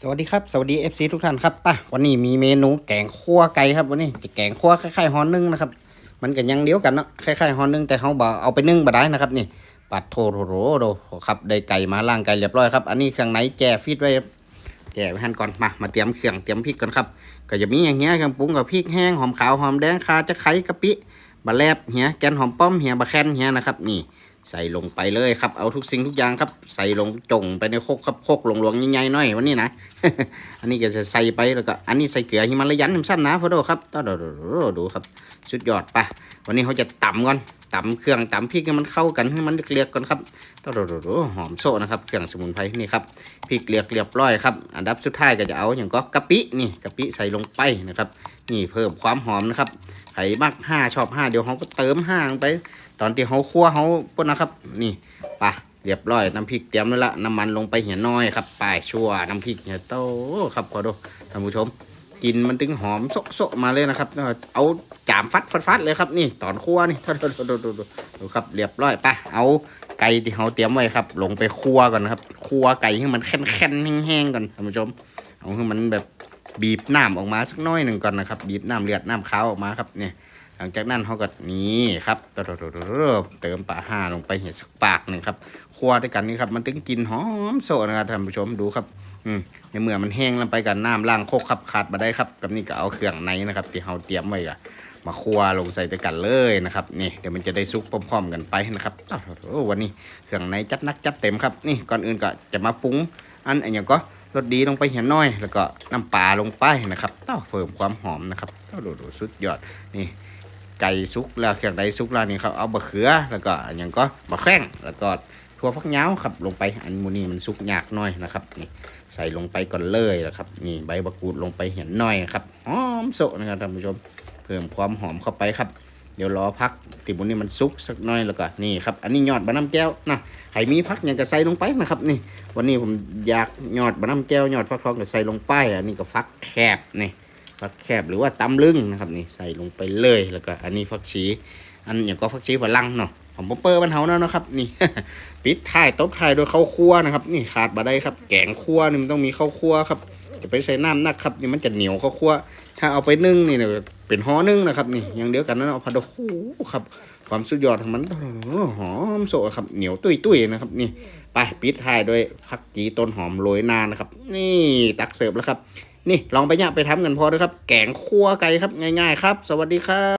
สวัสดีครับ สวัสดี FC ทุกท่านครับป่ะวันนี้มีเมนูแกงคั่วไก่ครับวันนี้จะแกงคั่วคล้ายๆฮอนนึ่งนะครับ มันก็ยังเดียวกันเนาะคล้ายๆฮอนนึ่งแต่เขาบอกเอาไปนึ่งบ่ได้นะครับนี่ปัดโทโรโรโรครับได้ไก่มาล่างไก่เรียบร้อยครับอันนี้เครื่องในแก่ฟีดไว้แก่ไว้หันก่อนมามาเตรียมเครื่องเตรียมพริกก่อนครับก็จะมีอย่างเงี้ยเครื่องปรุงกับพริกแห้งหอมขาวหอมแดงคาจะไคร้กะปิบะแลบเหียแกนหอมป้อมเหียบะแคนเหียนะครับนี่ ใส่ลงไปเลยครับ เอาทุกสิ่งทุกอย่างครับ ใส่ลงจงไปในโคกครับโคกหลวงๆใหญ่ๆหน่อยวันนี้นะ อันนี้ก็จะใส่ไปแล้วก็อันนี้ใส่เกลือหิมาลายันน้ำซ้ำนะพอดูครับต้อดูดูครับ สุดยอดปะวันนี้เขาจะต่ำก่อน ตำเครื่องตำพริกให้มันเข้ากันให้มันเกลียกๆก่อนครับต้อดูดูหอมโซ่นะครับเครื่องสมุนไพรนี่ครับพริกเกลียกเรียบร้อยครับอันดับสุดท้ายก็จะเอาอย่างก็กะปินี่กะปิใส่ลงไปนะครับ นี่เพิ่มความหอมนะครับใครมักห้าชอบห้าเดี๋ยวเขาก็เติมห้าลงไป ตอนที่เขาคั่วเขาปุ่นนะครับ นี่ไปะเรียบร้อยน้ำพริกเตรียมแล้วละน้ำมันลงไปเหี่ยน้อยครับไปชั่วน้ำพริกเหี่ยโตครับขอดูท่านผู้ชม กินมันถึงหอมโซะมาเลยนะครับ เอาจามฟัดฟัดฟัดเลยครับนี่ตอนคั่วนี่ดูดูดูดูดูครับเรียบร้อยไปเอาไก่ที่เขาเตรียมไว้ครับ ลงไปคั่วก่อนครับคั่วไก่ให้มันแข็งๆแห้งๆก่อนท่านผู้ชม เอาให้มันแบบบีบน้ำออกมาสักน้อยหนึ่งก่อนนะครับ บีบน้ำเลือดน้ำขาวออกมาครับเนี่ยหลังจากนั้นเขาก็นี่ครับเติมปลาห้าลงไปเห็ดสักปากหนึ่งครับ คั่วด้วยกันนี่ครับ มันถึงกลินหอมโซนะครับท่านผู้ชมดูครับ อืมในเมื่อมันแห้งลงไปกับน้ำล้างโคกครับขาดมาได้ครับ กับนี่ก็เอาเครื่องในนะครับที่เราเตรียมไว้อะมาคั่วลงใส่ด้วยกันเลยนะครับนี่เดี๋ยวมันจะได้ซุกพร้อมๆกันไปนะครับโอ้วันนี้เครื่องในจัดนักจัดเต็มครับนี่ก่อนอื่นก็จะมาปรุงอันอันอย่างก็รสดีลงไปเห็นน้อย แล้วก็น้ำปลาลงไปนะครับเต้าเพิ่มความหอมนะครับเต้าดูสุดยอดนี่ไก่ซุกแล้วเครื่องใดซุกแล้วนี่ครับเอาบะเขือแล้วก็อันยังก็บะแข้งแล้วก็ ถั่วฟักยาวครับลงไปอันมูนี่มันซุกยากหน่อยนะครับนี่ใส่ลงไปก่อนเลยนะครับนี่ใบมะกรูดลงไปเห็นหน่อยนะครับหอมโซนะครับท่านผู้ชมเพิ่มความหอมเข้าไปครับ เดี๋ยวรอพักติมูนี่มันซุกสักหน่อยแล้วก็นี่ครับอันนี้ยอดบะน้ำแก้วนะใครมีพักอย่างก็ใส่ลงไปนะครับนี่ วันนี้ผมอยากยอดบะน้ำแก้วยอดฟักทองก็ใส่ลงไป อันนี้ก็ฟักแคบนี่ ฟักแคบหรือว่าตำลึงนะครับนี่ใส่ลงไปเลยแล้วก็อันนี้ฟักชี อันอย่างก็ฟักชีฝรั่งเนาะผมเปอร์บ้านเฮาแล้วนะครับนี่ปิดท้ายตบท้ายด้วยข้าวคั่วนะครับ นี่ขาดบ่ได้ครับ แกงคั่วนี่มันต้องมีข้าวคั่วครับ จะไปใส่น้ำนักครับนี่มันจะเหนียวข้าวคั่วถ้าเอาไปนึ่งนี่เนี่ยเป็นห่อนึ่งนะครับ นี่อย่างเดียวกันนั่นเอาผัดโอ้โหครับ ความสุดยอดของมันหอมโซะครับเหนียวตุ้ยตุ้ยนะครับ นี่ไปปิดท้ายด้วยผักจีต้นหอมโรยหนานะครับ นี่ตักเสิร์ฟแล้วครับ นี่ลองไปเนี่ยไปทำกันพอด้วยครับ แกงคั่วไก่ครับง่าย ๆ ครับ สวัสดีครับ